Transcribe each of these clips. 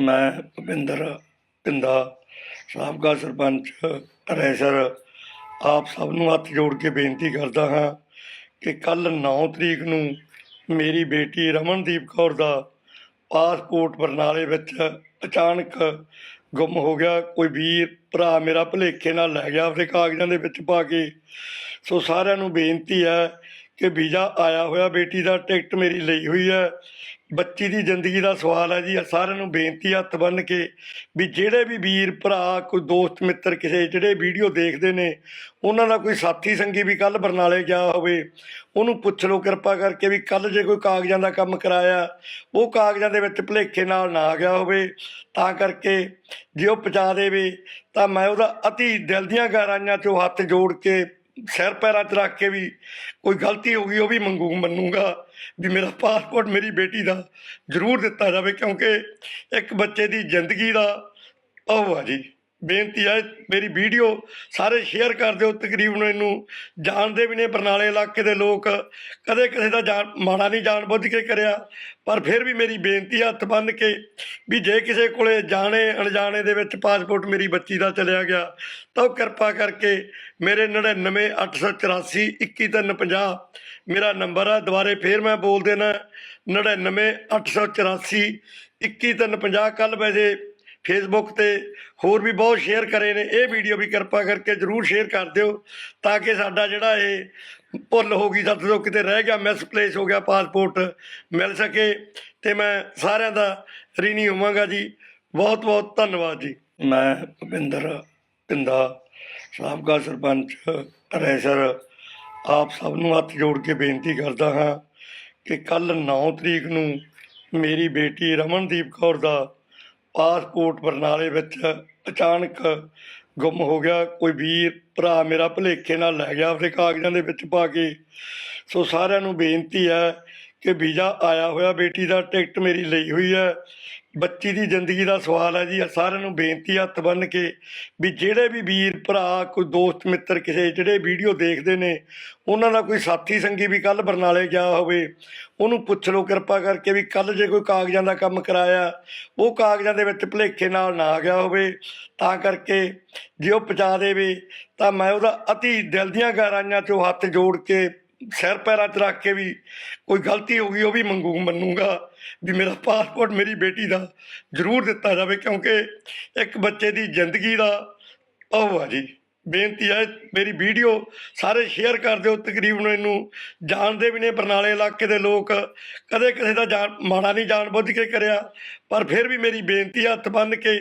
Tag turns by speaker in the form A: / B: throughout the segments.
A: ਮੈਂ ਭੁਪਿੰਦਰ ਪਿੰਦਾ ਸਾਬਕਾ ਸਰਪੰਚ ਰੈਸਰ ਆਪ ਸਭ ਨੂੰ ਹੱਥ ਜੋੜ ਕੇ ਬੇਨਤੀ ਕਰਦਾ ਹਾਂ ਕਿ ਕੱਲ 9 ਤਰੀਕ ਨੂੰ ਮੇਰੀ ਬੇਟੀ ਰਮਨਦੀਪ ਕੌਰ ਦਾ ਪਾਸਪੋਰਟ ਬਰਨਾਲੇ ਵਿੱਚ ਅਚਾਨਕ ਗੁੰਮ ਹੋ ਗਿਆ। ਕੋਈ ਵੀਰ, ਭਰਾ ਮੇਰਾ ਭੁਲੇਖੇ ਨਾਲ ਲੈ ਗਿਆ ਆਪਣੇ ਕਾਗਜ਼ਾਂ ਦੇ ਵਿੱਚ ਪਾ ਕੇ। ਸੋ ਸਾਰਿਆਂ ਨੂੰ ਬੇਨਤੀ ਹੈ ਕਿ ਵੀਜ਼ਾ ਆਇਆ ਹੋਇਆ ਬੇਟੀ ਦਾ, ਟਿਕਟ ਮੇਰੀ ਲਈ ਹੋਈ ਹੈ। ਬੱਚੀ ਦੀ ਜ਼ਿੰਦਗੀ ਦਾ ਸਵਾਲ ਹੈ ਜੀ ਸਾਰਿਆਂ ਨੂੰ ਬੇਨਤੀ ਹੱਥ ਬੰਨ੍ਹ ਕੇ ਵੀ ਜਿਹੜੇ ਵੀ ਵੀਰ, ਭਰਾ, ਕੋਈ ਦੋਸਤ, ਮਿੱਤਰ ਕਿਸੇ ਜਿਹੜੇ ਵੀਡੀਓ ਦੇਖਦੇ ਨੇ, ਉਹਨਾਂ ਦਾ ਕੋਈ ਸਾਥੀ ਸੰਗੀ ਵੀ ਕੱਲ ਬਰਨਾਲੇ ਗਿਆ ਹੋਵੇ, ਉਹਨੂੰ ਪੁੱਛ ਲਓ ਕਿਰਪਾ ਕਰਕੇ ਵੀ ਕੱਲ ਜੇ ਕੋਈ ਕਾਗਜ਼ਾਂ ਦਾ ਕੰਮ ਕਰਾਇਆ, ਉਹ ਕਾਗਜ਼ਾਂ ਦੇ ਵਿੱਚ ਭੁਲੇਖੇ ਨਾਲ ਨਾ ਆ ਗਿਆ ਹੋਵੇ, ਤਾਂ ਕਰਕੇ ਜੇ ਉਹ ਪਹੁੰਚਾ ਦੇਵੇ, ਤਾਂ ਮੈਂ ਉਹਦਾ ਅਤੀ ਦਿਲ ਦੀਆਂ ਗਹਿਰਾਈਆਂ 'ਚੋਂ ਹੱਥ ਜੋੜ ਕੇ ਸਿਰ ਪੈਰਾਂ 'ਚ ਰੱਖ ਕੇ ਵੀ ਕੋਈ ਗਲਤੀ ਹੋ ਗਈ, ਉਹ ਵੀ ਮੰਗੂ, ਮੰਨੂਗਾ ਵੀ ਮੇਰਾ ਪਾਸਪੋਰਟ ਮੇਰੀ ਬੇਟੀ ਦਾ ਜ਼ਰੂਰ ਦਿੱਤਾ ਜਾਵੇ, ਕਿਉਂਕਿ ਇੱਕ ਬੱਚੇ ਦੀ ਜ਼ਿੰਦਗੀ ਦਾ ਉਹ ਆ ਜੀ। ਬੇਨਤੀ ਹੈ ਮੇਰੀ ਵੀਡੀਓ ਸਾਰੇ ਸ਼ੇਅਰ ਕਰ ਦਿਓ, ਤਕਰੀਬਨ ਇਹਨੂੰ ਜਾਣਦੇ ਵੀ ਨੇ, ਬਰਨਾਲੇ ਇਲਾਕੇ ਦੇ ਲੋਕ। ਕਦੇ ਕਿਸੇ ਦਾ ਜਾਣ, ਮਾੜਾ ਨਹੀਂ ਜਾਣ ਬੁੱਝ ਕੇ ਕਰਿਆ, ਪਰ ਫਿਰ ਵੀ ਮੇਰੀ ਬੇਨਤੀ ਹੈ ਹੱਥ ਬੰਨ੍ਹ ਕੇ ਵੀ ਜੇ ਕਿਸੇ ਕੋਲੇ ਜਾਣੇ, ਅਣਜਾਣੇ ਦੇ ਵਿੱਚ ਪਾਸਪੋਰਟ ਮੇਰੀ ਬੱਚੀ ਦਾ ਚਲਿਆ ਗਿਆ, ਤਾਂ ਉਹ ਕਿਰਪਾ ਕਰਕੇ ਮੇਰੇ 99884 21350 ਮੇਰਾ ਨੰਬਰ ਹੈ ਦੁਬਾਰੇ ਫੇਰ ਮੈਂ ਬੋਲ ਦੇਣਾ 99884 21350 ਕੱਲ ਵੈਸੇ ਫੇਸਬੁੱਕ ਤੇ ਹੋਰ ਵੀ ਬਹੁਤ ਸ਼ੇਅਰ ਕਰੇ ਨੇ। ਇਹ ਵੀਡੀਓ ਵੀ ਕਿਰਪਾ ਕਰਕੇ ਜਰੂਰ ਸ਼ੇਅਰ ਕਰ ਦਿਓ ਤਾਂ ਕਿ ਸਾਡਾ ਜਿਹੜਾ ਇਹ ਭੁੱਲ ਹੋ ਗਈ, ਸਾਡੇ ਤੋਂ ਕਿਤੇ ਰਹਿ ਗਿਆ ਮਿਸਪਲੇਸ ਹੋ ਗਿਆ ਪਾਸਪੋਰਟ ਮਿਲ ਸਕੇ। ਤੇ ਮੈਂ ਸਾਰਿਆਂ ਦਾ ਰਿਣੀ ਹੋਵਾਂਗਾ ਜੀ। ਬਹੁਤ ਬਹੁਤ ਧੰਨਵਾਦ ਜੀ। ਮੈਂ ਭੁਪਿੰਦਰ ਪਿੰਦਾ ਸਾਬਕਾ ਸਰਪੰਚ ਰੈਸਰ ਆਪ ਸਭ ਨੂੰ ਹੱਥ ਜੋੜ ਕੇ ਬੇਨਤੀ ਕਰਦਾ ਹਾਂ ਕਿ ਕੱਲ 9 ਤਰੀਕ ਨੂੰ ਮੇਰੀ ਬੇਟੀ ਰਮਨਦੀਪ ਕੌਰ ਦਾ ਪਾਸਪੋਰਟ ਬਰਨਾਲੇ ਵਿੱਚ ਅਚਾਨਕ ਗੁੰਮ ਹੋ ਗਿਆ। ਕੋਈ ਵੀਰ, ਭਰਾ ਮੇਰਾ ਭੁਲੇਖੇ ਨਾਲ ਲੈ ਗਿਆ, ਆਪਣੇ ਕਾਗਜ਼ਾਂ ਦੇ ਵਿੱਚ ਪਾ ਕੇ। ਸੋ ਸਾਰਿਆਂ ਨੂੰ ਬੇਨਤੀ ਹੈ ਕਿ ਵੀਜ਼ਾ ਆਇਆ ਹੋਇਆ ਬੇਟੀ ਦਾ, ਟਿਕਟ ਮੇਰੀ ਲਈ ਹੋਈ ਹੈ। ਬੱਚੀ ਦੀ ਜ਼ਿੰਦਗੀ ਦਾ ਸਵਾਲ ਹੈ ਜੀ ਸਾਰਿਆਂ ਨੂੰ ਬੇਨਤੀ ਹੱਥ ਬੰਨ੍ਹ ਕੇ ਵੀ ਜਿਹੜੇ ਵੀ ਵੀਰ, ਭਰਾ, ਕੋਈ ਦੋਸਤ, ਮਿੱਤਰ, ਕਿਸੇ ਜਿਹੜੇ ਵੀਡੀਓ ਦੇਖਦੇ ਨੇ, ਉਹਨਾਂ ਦਾ ਕੋਈ ਸਾਥੀ ਸੰਗੀ ਵੀ ਕੱਲ ਬਰਨਾਲੇ ਗਿਆ ਹੋਵੇ, ਉਹਨੂੰ ਪੁੱਛ ਲਓ ਕਿਰਪਾ ਕਰਕੇ ਵੀ ਕੱਲ ਜੇ ਕੋਈ ਕਾਗਜ਼ਾਂ ਦਾ ਕੰਮ ਕਰਾਇਆ, ਉਹ ਕਾਗਜ਼ਾਂ ਦੇ ਵਿੱਚ ਭੁਲੇਖੇ ਨਾਲ ਨਾ ਆ ਗਿਆ ਹੋਵੇ, ਤਾਂ ਕਰਕੇ ਜੇ ਉਹ ਪਹੁੰਚਾ ਦੇਵੇ, ਤਾਂ ਮੈਂ ਉਹਦਾ ਅਤੀ ਦਿਲ ਦੀਆਂ ਗਹਿਰਾਈਆਂ 'ਚੋਂ ਹੱਥ ਜੋੜ ਕੇ ਸਿਰ ਪੈਰਾਂ 'ਚ ਰੱਖ ਕੇ ਵੀ ਕੋਈ ਗਲਤੀ ਹੋ ਗਈ, ਉਹ ਵੀ ਮੰਗੂ, ਮੰਨੂਗਾ ਵੀ ਮੇਰਾ ਪਾਸਪੋਰਟ ਮੇਰੀ ਬੇਟੀ ਦਾ ਜ਼ਰੂਰ ਦਿੱਤਾ ਜਾਵੇ, ਕਿਉਂਕਿ ਇੱਕ ਬੱਚੇ ਦੀ ਜ਼ਿੰਦਗੀ ਦਾ ਉਹ ਆ ਜੀ। ਬੇਨਤੀ ਹੈ, ਮੇਰੀ ਵੀਡੀਓ ਸਾਰੇ ਸ਼ੇਅਰ ਕਰ ਦਿਓ, ਤਕਰੀਬਨ ਇਹਨੂੰ ਜਾਣਦੇ ਵੀ ਨੇ ਬਰਨਾਲੇ ਇਲਾਕੇ ਦੇ ਲੋਕ। ਕਦੇ ਕਿਸੇ ਦਾ ਜਾਣ, ਮਾੜਾ ਨਹੀਂ ਜਾਣ ਬੁੱਝ ਕੇ ਕਰਿਆ, ਪਰ ਫਿਰ ਵੀ ਮੇਰੀ ਬੇਨਤੀ ਹੈ ਹੱਥ ਬੰਨ੍ਹ ਕੇ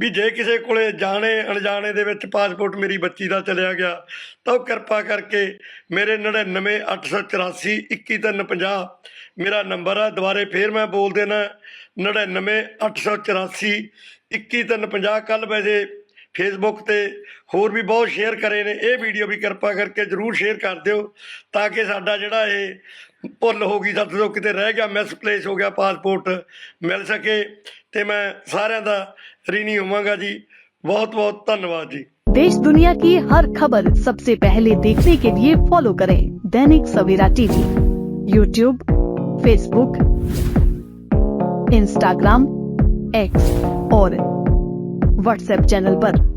A: ਵੀ ਜੇ ਕਿਸੇ ਕੋਲੇ ਜਾਣੇ, ਅਣਜਾਣੇ ਦੇ ਵਿੱਚ ਪਾਸਪੋਰਟ ਮੇਰੀ ਬੱਚੀ ਦਾ ਚਲਿਆ ਗਿਆ, ਤਾਂ ਉਹ ਕਿਰਪਾ ਕਰਕੇ ਮੇਰੇ 99884 21350 ਮੇਰਾ ਨੰਬਰ ਹੈ, ਦੁਬਾਰੇ ਫੇਰ ਮੈਂ ਬੋਲ ਦੇਣਾ 99884 21350 ਕੱਲ ਵੈਸੇ ਫੇਸਬੁੱਕ ਤੇ ਹੋਰ ਵੀ ਬਹੁਤ ਸ਼ੇਅਰ ਕਰੇ ਨੇ ਇਹ ਵੀਡੀਓ ਵੀ ਕਿਰਪਾ ਕਰਕੇ ਜਰੂਰ ਸ਼ੇਅਰ ਕਰ ਦਿਓ ਤਾਂ ਕਿ ਸਾਡਾ ਜਿਹੜਾ ਇਹ ਭੁੱਲ ਹੋ ਗਈ ਸਾਡੇ ਤੋਂ ਕਿਤੇ ਰਹਿ ਗਿਆ ਮਿਸਪਲੇਸ ਹੋ ਗਿਆ ਪਾਸਪੋਰਟ ਮਿਲ ਸਕੇ ਤੇ ਮੈਂ ਸਾਰਿਆਂ ਦਾ ਰੀਨੀ ਹੋਵਾਂਗਾ ਜੀ ਬਹੁਤ ਬਹੁਤ ਧੰਨਵਾਦ ਜੀ
B: देश दुनिया की हर खबर सबसे पहले देखने के लिए फॉलो करें Dainik Savera TV YouTube Facebook Instagram X और व्हाट्सएप चैनल पर।